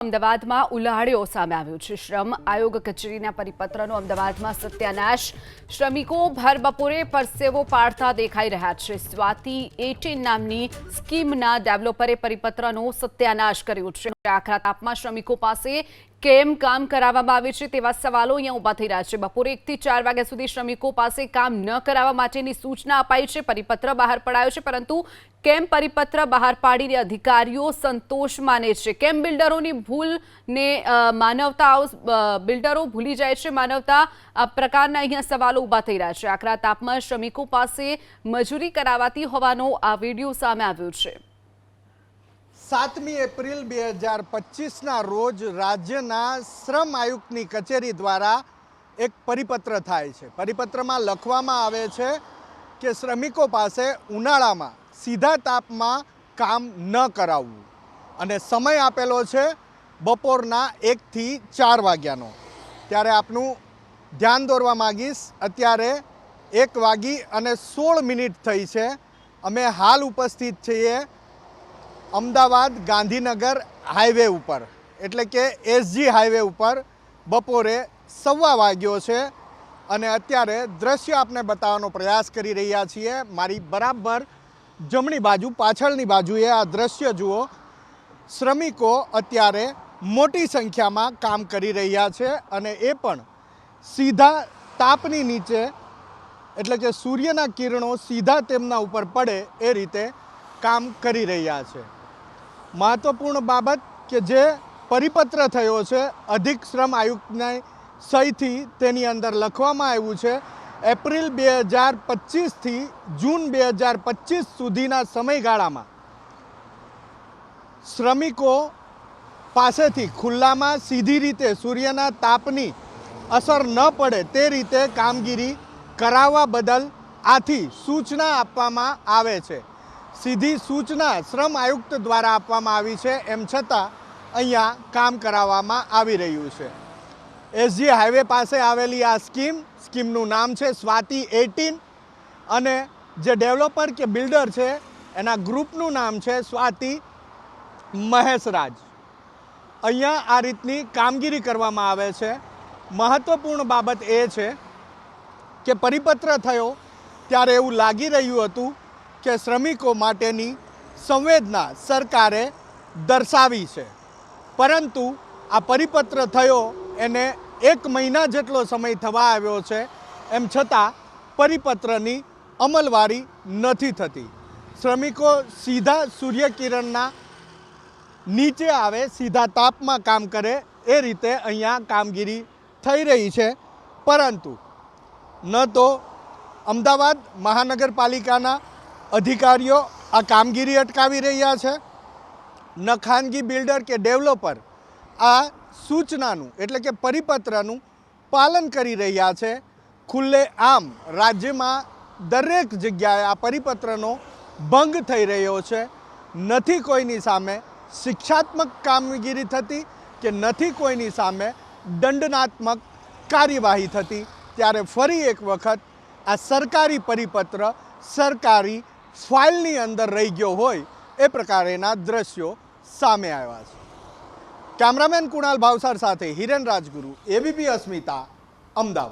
અમદાવાદમાં ઉલાહડ્યો સામે આવ્યો છે શ્રમ આયોગ કચેરીના પરિપત્રનો અમદાવાદમાં સત્યાનાશ. શ્રમિકો ભર બપોરે પરસેવો પાડતા દેખાઈ રહ્યા છે. સ્વાતિ એટીન નામની સ્કીમના ડેવલપરે પરિપત્રનો સત્યાનાશ કર્યો છે. આખરા તાપમાં શ્રમિકો પાસે કેમ કામ કરાવવામાં આવે છે તેવા સવાલો અહીંયા ઊભા થઈ રહ્યા છે. બપોરે એકથી ચાર વાગ્યા સુધી શ્રમિકો પાસે કામ ન કરાવવા માટેની સૂચના અપાઈ છે. પરિપત્ર બહાર પડાયો છે, પરંતુ કેમ પરિપત્ર બહાર પાડીને અધિકારીઓ સંતોષ માને છે? કેમ બિલ્ડરોની ભૂલને માનવતા બિલ્ડરો ભૂલી જાય છે? માનવતા આ પ્રકારના અહીંયા સવાલો ઊભા થઈ રહ્યા છે. આકરા તાપમાં શ્રમિકો પાસે મજૂરી કરાવાતી હોવાનો આ વીડિયો સામે આવ્યો છે. સાતમી એપ્રિલ બે હજાર પચીસના રોજ રાજ્યના શ્રમ આયુક્તની કચેરી દ્વારા એક પરિપત્ર થાય છે. પરિપત્રમાં લખવામાં આવે છે કે શ્રમિકો પાસે ઉનાળામાં સીધા તાપમાં કામ ન કરાવવું અને સમય આપેલો છે બપોરના એકથી ચાર વાગ્યાનો. ત્યારે આપનું ધ્યાન દોરવા માગીશ, અત્યારે એક વાગી અને સોળ મિનિટ થઈ છે. અમે હાલ ઉપસ્થિત છીએ અમદાવાદ ગાંધીનગર હાઈવે ઉપર, એટલે કે એસજી હાઈવે ઉપર બપોરે સવા વાગ્યો છે અને અત્યારે દ્રશ્ય આપને બતાવવાનો પ્રયાસ કરી રહ્યા છીએ. મારી બરાબર જમણી બાજુ, પાછળની બાજુએ આ દ્રશ્ય જુઓ. શ્રમિકો અત્યારે મોટી સંખ્યામાં કામ કરી રહ્યા છે અને એ પણ સીધા તાપની નીચે, એટલે કે સૂર્યના કિરણો સીધા તેમના ઉપર પડે એ રીતે કામ કરી રહ્યા છે. મહત્વપૂર્ણ બાબત કે જે પરિપત્ર થયો છે, અધિક શ્રમ આયુક્તના સહીથી તેની અંદર લખવામાં આવ્યું છે, એપ્રિલ બે હજાર પચીસથી જૂન બે હજાર પચીસ સુધીના સમયગાળામાં. શ્રમિકો પાસેથી ખુલ્લામાં સીધી રીતે સૂર્યના તાપની અસર ન પડે તે રીતે કામગીરી કરાવવા બદલ આથી સૂચના આપવામાં આવે છે. સીધી સૂચના શ્રમ આયુક્ત દ્વારા આપવામાં આવી છે. એમ છતાં અહીંયા કામ કરાવવામાં આવી રહ્યું છે. એસજી હાઈવે પાસે આવેલી આ સ્કીમ, સ્કીમનું નામ છે સ્વાતિ એટીન અને જે ડેવલપર કે બિલ્ડર છે એના ગ્રુપનું નામ છે સ્વાતિ મહેશરાજ. અહીંયા આ રીતની કામગીરી કરવામાં આવે છે. મહત્ત્વપૂર્ણ બાબત એ છે કે પરિપત્ર થયો ત્યારે એવું લાગી રહ્યું હતું કે શ્રમિકો માટેની સંવેદના સરકારે દર્શાવી છે. પરંતુ આ પરિપત્ર થયો એને એક મહિના જેટલો સમય થવા આવ્યો છે, એમ છતાં પરિપત્રની અમલવારી નથી થતી. શ્રમિકો સીધા સૂર્યકિરણના નીચે આવે, સીધા તાપમાં કામ કરે, એ રીતે અહીંયા કામગીરી થઈ રહી છે. પરંતુ ન તો અમદાવાદ મહાનગરપાલિકાના અધિકારીઓ આ કામગીરી અટકાવી રહ્યા છે. ન ખાનગી બિલ્ડર કે ડેવલપર આ સૂચનાનું એટલે કે પરિપત્રનું પાલન કરી રહ્યા છે. ખુલ્લે આમ રાજ્યમાં દરેક જગ્યાએ આ પરિપત્રનો ભંગ થઈ રહ્યો છે. નથી કોઈની સામે શિક્ષાત્મક કામગીરી થતી કે નથી કોઈની સામે દંડનાત્મક કાર્યવાહી થતી. ત્યારે ફરી એક વખત આ સરકારી પરિપત્ર સરકારી ફાઇલની અંદર રહી ગયો હોય એ પ્રકારેના દ્રશ્યો સામે આવ્યા છે. કેમેરામેન કુણાલ ભાવસાર સાથે હિરેન રાજગુરુ એબીપી અસ્મિતા, અમદાવાદ.